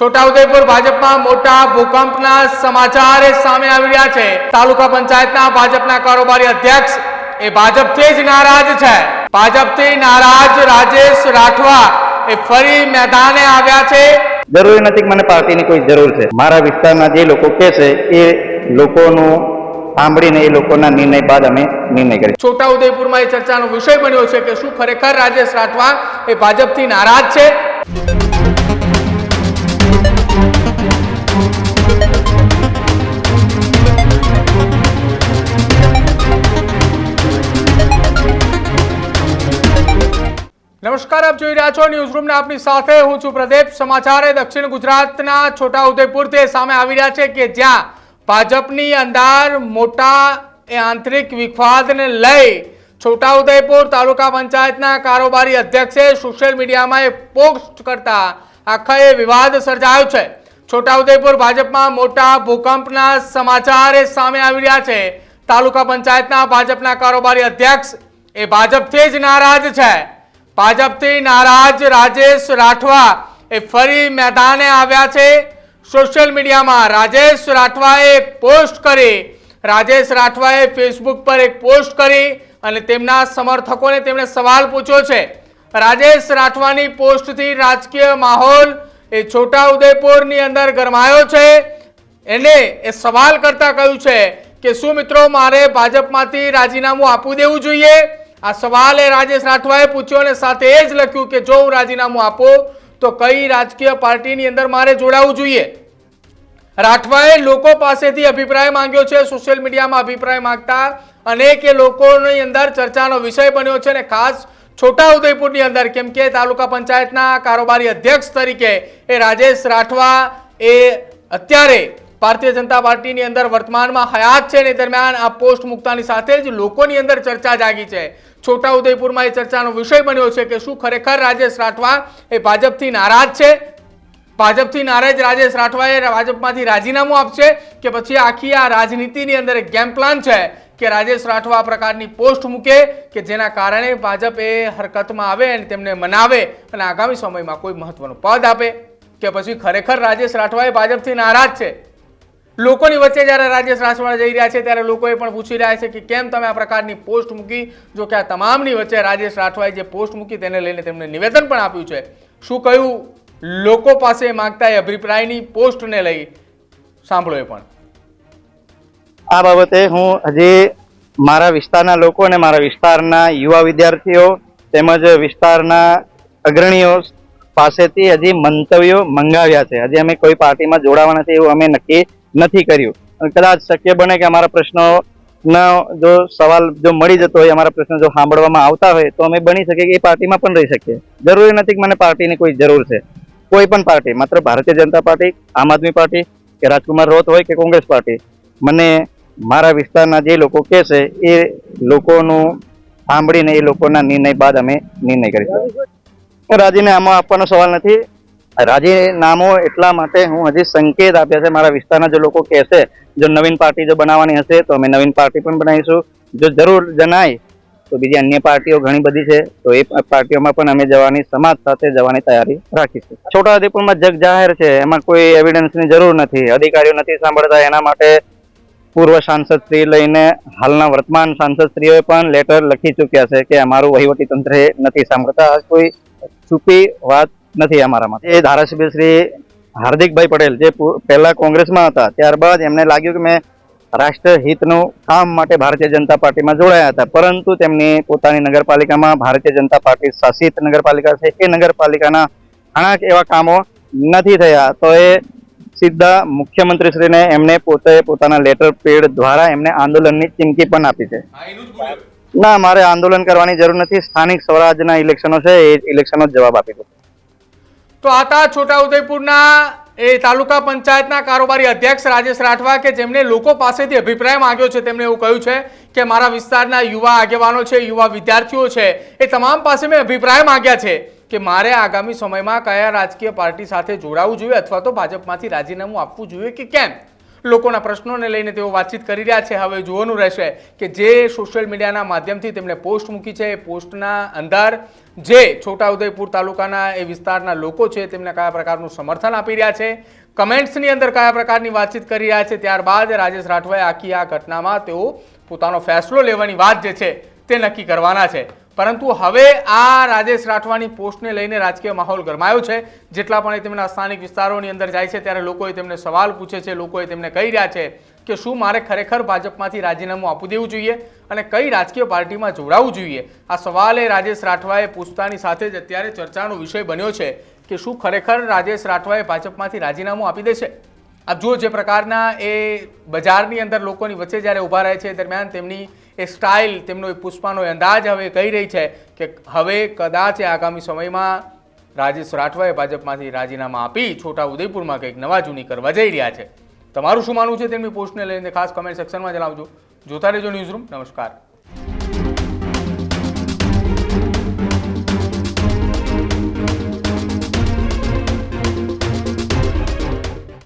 છોટાઉદેપુર ભાજપમાં મોટા ભૂકંપના સમાચાર સામે આવી રહ્યા છે. તાલુકા પંચાયતના ભાજપના કારોબારી અધ્યક્ષ એ ભાજપથી જ નારાજ છે. ભાજપથી નારાજ રાજેશ રાઠવા એ ફરી મેદાને આવ્યા છે. જરૂરી નથી મને પાર્ટીની કોઈ જરૂર છે. મારા વિસ્તારના જે લોકો કહે છે એ લોકોનું સાંભળીને એ લોકોના નિર્ણય બાદ અમે નિર્ણય કરીશું છોટાઉદેપુરમાં એ ચર્ચાનો વિષય બન્યો છે કે શું ખરેખર રાજેશ રાઠવા એ ભાજપથી નારાજ છે? નમસ્કાર, આપ જોઈ રહ્યા છો ન્યૂઝ રૂમને આપની સાથે હું છું પ્રદીપ. સમાચાર દક્ષિણ ગુજરાતના છોટા છોટાઉદેપુરથી સામે આવી રહ્યા છે કે જ્યાં ભાજપની અંદર મોટા આંતરિક વિખવાદને લઈ છોટા ઉદયપુર તાલુકા પંચાયતના કારોબારી અધ્યક્ષે સોશિયલ મીડિયામાં એક પોસ્ટ કરતા આખા એ વિવાદ સર્જાયો છે. છોટા ઉદયપુર ભાજપમાં મોટા ભૂકંપના સમાચાર સામે આવી રહ્યા છે. તાલુકા પંચાયતના ભાજપના કારોબારી અધ્યક્ષ એ ભાજપથી જ નારાજ છે. ભાજપથી નારાજ રાજેશ રાઠવા એ ફરી મેદાને આવ્યા છે. સોશિયલ મીડિયામાં રાજેશ રાઠવાએ પોસ્ટ કરી. રાજેશ રાઠવાએ ફેસબુક પર એક પોસ્ટ કરી અને તેમના સમર્થકોને તેમણે સવાલ પૂછ્યો છે. રાજેશ રાઠવાની પોસ્ટથી રાજકીય માહોલ એ છોટાઉદેપુરની અંદર ગરમાયો છે. એને એ સવાલ કરતા કહ્યું છે કે, શું મિત્રો, મારે ભાજપમાંથી રાજીનામું આપવું દેવું જોઈએ? આ સવાલ એ રાજેશ રાઠવાએ પૂછ્યો અને સાથે એ જ લખ્યું કે જો હું રાજીનામું આપું, તો કઈ રાજકીય પાર્ટીની અંદર મારે જોડાવું જોઈએ? રાઠવાએ લોકો પાસેથી અભિપ્રાય માંગ્યો છે, સોશિયલ મીડિયામાં અભિપ્રાય માંગતા અનેક એ લોકોની અંદર ચર્ચાનો વિષય બન્યો છે અને ખાસ છોટાઉદેપુરની અંદર, કેમ કે તાલુકા પંચાયતના કારોબારી અધ્યક્ષ તરીકે એ રાજેશ રાઠવા એ અત્યારે ભારતીય જનતા પાર્ટીની અંદર વર્તમાનમાં હયાત છે ને દરમિયાન આ પોસ્ટ મૂકતાની સાથે જ લોકોની અંદર ચર્ચા જાગી છે. છોટાઉદેપુરમાં એ ચર્ચાનો વિષય બન્યો છે કે શું ખરેખર રાજેશ રાઠવા એ ભાજપથી નારાજ છે? ભાજપથી નારાજ રાજેશ રાઠવાએ ભાજપમાંથી રાજીનામું આપશે કે પછી આખી આ રાજનીતિની અંદર એક ગેમ પ્લાન છે કે રાજેશ રાઠવા આ પ્રકારની પોસ્ટ મૂકે કે જેના કારણે ભાજપ એ હરકતમાં આવે અને તેમને મનાવે અને આગામી સમયમાં કોઈ મહત્વનું પદ આપે? કે પછી ખરેખર રાજેશ રાઠવાએ ભાજપથી નારાજ છે? લોકોની વચ્ચે જ્યારે રાજેશ રાઠવા જઈ રહ્યા છે, ત્યારે લોકોએ પણ પૂછી રહ્યા છે કે કેમ તમે આ પ્રકારની પોસ્ટ મૂકી? જો કે આ તમામની વચ્ચે રાજેશ રાઠવાએ જે પોસ્ટ મૂકી તેને લઈને તેમણે નિવેદન પણ આપ્યું છે. શું કહ્યું? લોકો પાસે માંગતા એ અભિપ્રાયની પોસ્ટને લઈ. સાંભળો એ પણ. આ બાબતે હું હજી મારા વિસ્તારના લોકો અને મારા વિસ્તારના યુવા વિદ્યાર્થીઓ તેમજ વિસ્તારના અગ્રણીઓ પાસેથી હજી મંતવ્યો મંગાવ્યા છે. હજી અમે કોઈ પાર્ટીમાં જોડાવા નથી એવું અમે નક્કી નથી કર્યું. કદાચ શક્ય બને કે અમારા પ્રશ્નો જો સવાલ જો મળી જતો હોય, અમારા પ્રશ્નો જો સાંભળવામાં આવતા હોય, તો અમે બની શકીએ કે એ પાર્ટીમાં પણ રહી શકીએ. જરૂરી નથી કે મને પાર્ટીની કોઈ જરૂર છે. કોઈ પણ પાર્ટી, માત્ર ભારતીય જનતા પાર્ટી, આમ આદમી પાર્ટી કે રાજકુમાર રોત હોય કે કોંગ્રેસ પાર્ટી. મને મારા વિસ્તારના જે લોકો કહે છે, એ લોકોનું સાંભળીને એ લોકોના નિર્ણય બાદ અમે નિર્ણય કરીશું આમાં આપવાનો સવાલ નથી. રાજીનામું એટલા માટે હું હજી સંકેત આપ્યા છે. મારા વિસ્તારના જે લોકો કહેશે જો નવીન પાર્ટી જો બનાવવાની હશે, તો અમે નવીન પાર્ટી પણ બનાવીશું. જો જરૂર જણાય, તો બીજી અન્ય પાર્ટીઓ ઘણી બધી છે, તો એ પાર્ટીઓમાં પણ અમે જવાની, સમાજ સાથે જવાની તૈયારી રાખીશું. છોટાઉદેપુરમાં જગ જાહેર છે, એમાં કોઈ એવિડન્સની જરૂર નથી. અધિકારીઓ નથી સાંભળતા, એના માટે પૂર્વ સાંસદ શ્રી લઈને હાલના વર્તમાન સાંસદ શ્રીઓએ પણ લેટર લખી ચૂક્યા છે કે અમારું વહીવટી તંત્ર નથી સાંભળતા. કોઈ છુપી વાત નથી અમારામાં. એ ધારાસભ્ય શ્રી હાર્દિકભાઈ પટેલ જે પહેલા કોંગ્રેસમાં હતા, ત્યારબાદ એમને લાગ્યું કે મેં રાષ્ટ્રહિતનું કામ માટે ભારતીય જનતા પાર્ટીમાં જોડાયા હતા, પરંતુ તેમની પોતાની નગરપાલિકામાં ભારતીય જનતા પાર્ટી શાસિત નગરપાલિકા છે, એ નગરપાલિકાના ઘણા એવા કામો નથી થયા. તો એ સીધા મુખ્યમંત્રીશ્રીને એમને પોતે પોતાના લેટર પેડ દ્વારા એમને આંદોલનની ચીમકી પણ આપી છે. ના, મારે આંદોલન કરવાની જરૂર નથી. સ્થાનિક સ્વરાજના ઇલેક્શનો છે, એ ઇલેક્શનનો જવાબ આપી દો તો આ છોટા છોટાઉદેપુરના એ તાલુકા પંચાયતના કારોબારી અધ્યક્ષ રાજેશ રાઠવા કે જેમણે લોકો પાસેથી અભિપ્રાય માંગ્યો છે. તેમણે એવું કહ્યું છે કે મારા વિસ્તારના યુવા આગેવાનો છે, યુવા વિદ્યાર્થીઓ છે, એ તમામ પાસે મેં અભિપ્રાય માંગ્યા છે કે મારે આગામી સમયમાં કયા રાજકીય પાર્ટી સાથે જોડાવું જોઈએ અથવા તો ભાજપમાંથી રાજીનામું આપવું જોઈએ કે કેમ? લોકોના પ્રશ્નોને લઈને તેઓ વાતચીત કરી રહ્યા છે. હવે જોવાનું રહેશે કે જે સોશિયલ મીડિયાના માધ્યમથી તેમણે પોસ્ટ મૂકી છે, એ પોસ્ટના અંદર જે છોટાઉદેપુર તાલુકાના એ વિસ્તારના લોકો છે, તેમને કયા પ્રકારનું સમર્થન આપી રહ્યા છે, કમેન્ટ્સની અંદર કયા પ્રકારની વાતચીત કરી રહ્યા છે, ત્યારબાદ રાજેશ રાઠવાએ આખી આ ઘટનામાં તેઓ પોતાનો ફેસલો લેવાની વાત જે છે, તે નક્કી કરવાના છે. પરંતુ હવે આ રાજેશ રાઠવાની પોસ્ટને લઈને રાજકીય માહોલ ગરમાયો છે. જેટલા પણ તેમના સ્થાનિક વિસ્તારોની અંદર જાય છે, ત્યારે લોકોએ તેમને સવાલ પૂછે છે, લોકોએ તેમને કહી રહ્યા છે કે શું મારે ખરેખર ભાજપમાંથી રાજીનામું આપી દેવું જોઈએ અને કઈ રાજકીય પાર્ટીમાં જોડાવવું જોઈએ? આ સવાલ રાજેશ રાઠવાએ પૂછતાની સાથે જ અત્યારે ચર્ચાનો વિષય બન્યો છે કે શું ખરેખર રાજેશ રાઠવાએ ભાજપમાંથી રાજીનામું આપી દેશે? આપ જુઓ જે પ્રકારના એ બજારની અંદર લોકોની વચ્ચે જ્યારે ઊભા રહે છે દરમિયાન તેમની એ સ્ટાઇલ, તેમનો એ પુષ્પાનો અંદાજ હવે કહી રહી છે કે હવે કદાચ આગામી સમયમાં રાજેશ રાઠવાએ ભાજપમાંથી રાજીનામા આપી છોટા ઉદયપુરમાં કંઈક નવા જૂની કરવા જઈ રહ્યા છે. તમારું શું માનવું છે તેમની પોસ્ટને લઈને? ખાસ કમેન્ટ સેક્શનમાં જણાવજો. જોતા રહેજો ન્યૂઝરૂમ નમસ્કાર.